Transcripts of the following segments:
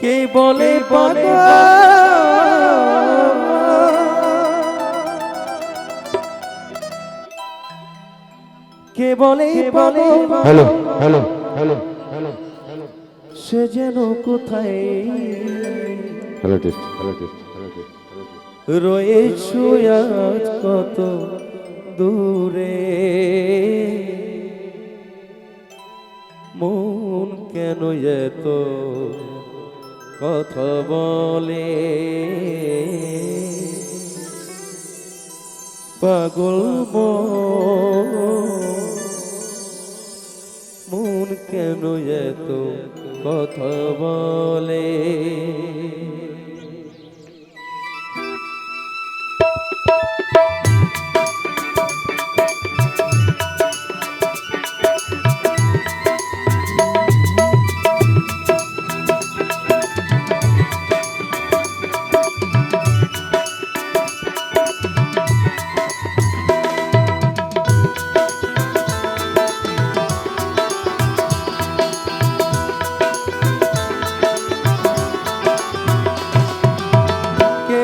কে বলে বলে কে বলে বলে hello hello hello hello hello. সে যেন কোথায়? Hello test hello test hello test. রয়েছ আজ কত দূরে। মন কেন এত কথা বলে? পাগল মন কেন এত কথা বলে?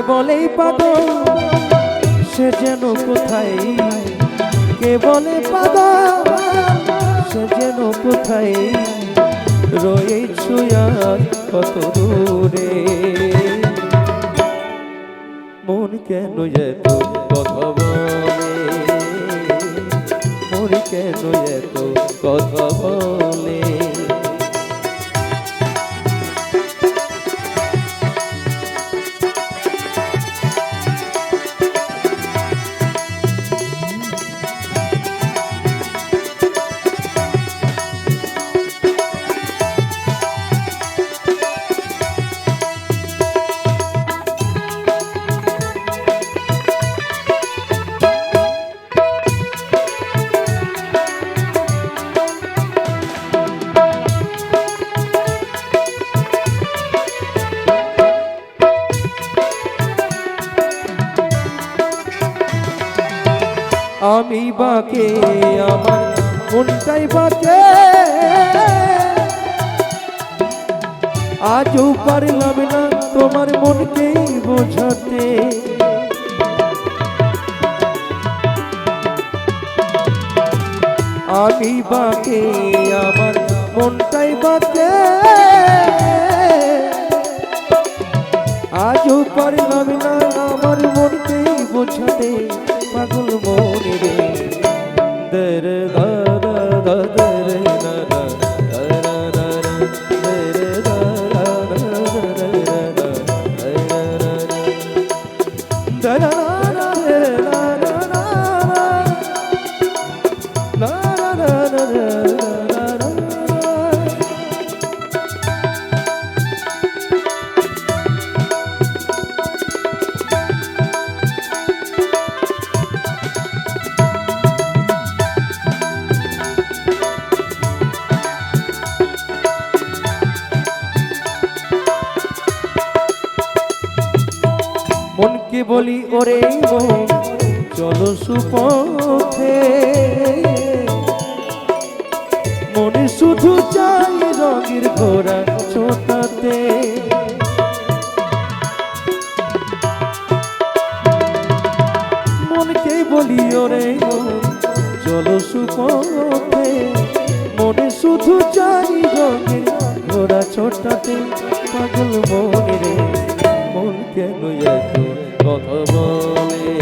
বলে পাগল, সে যেন কোথায় কে বলে পাগল, সে যেন কোথায় রয়েছ আর কত দূরে। মন কেন এত কথা বলে? মন কেন এত কথা বলে? আমি বাকে, আমার মনটাই বাকে। আজও পারলাম না তোমার মনকেই বোঝাতে। আমি বাকে, আমার মনটাই বাকে। আজও পারলাম না আমার মনকেই বোঝাতে। পাগল দের বলি, ওরে চলো সুপথে। মনে শুধু চাই রঙের ঘোড়া ছোটাতে মনকে বলি, ওরে চলো সুপথে। মনে শুধু চাই রঙের ঘোড়া ছোটাতে পাগল মনে রে, মন কেন এত কথা বলে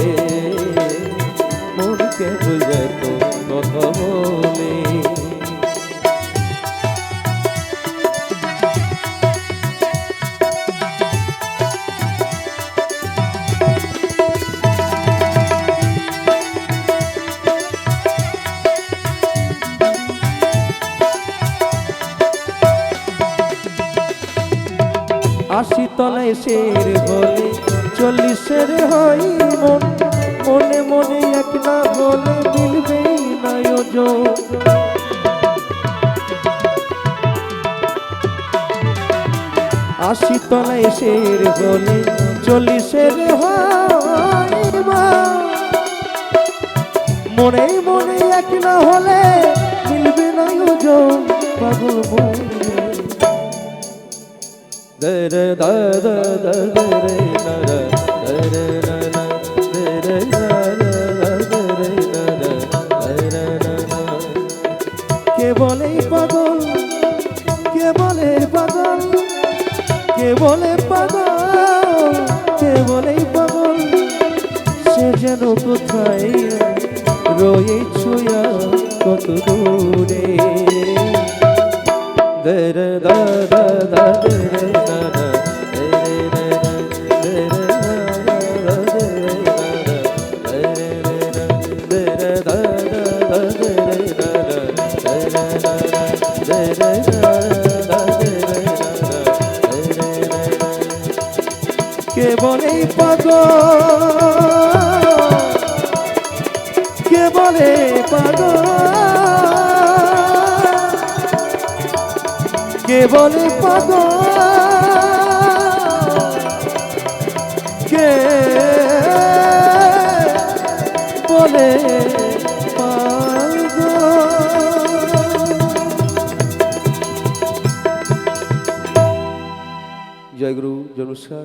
মন কেন এত কথা বলে আশি তলায় শের বলে চল্লিশের হই মন, মনে মনে এক না বলে, মিলবে নায়োজন আশি তলায় শের বলে, চল্লিশের হয় মনে। মনে এক না হলে মিলবে না যোজন পাগল মন। da da da da da da da কেন কোথায় রয়েছ কত দূরে দরে দাদা দাদা da da কে বলে পাগল? কে বলে জয়গুরু নমস্কার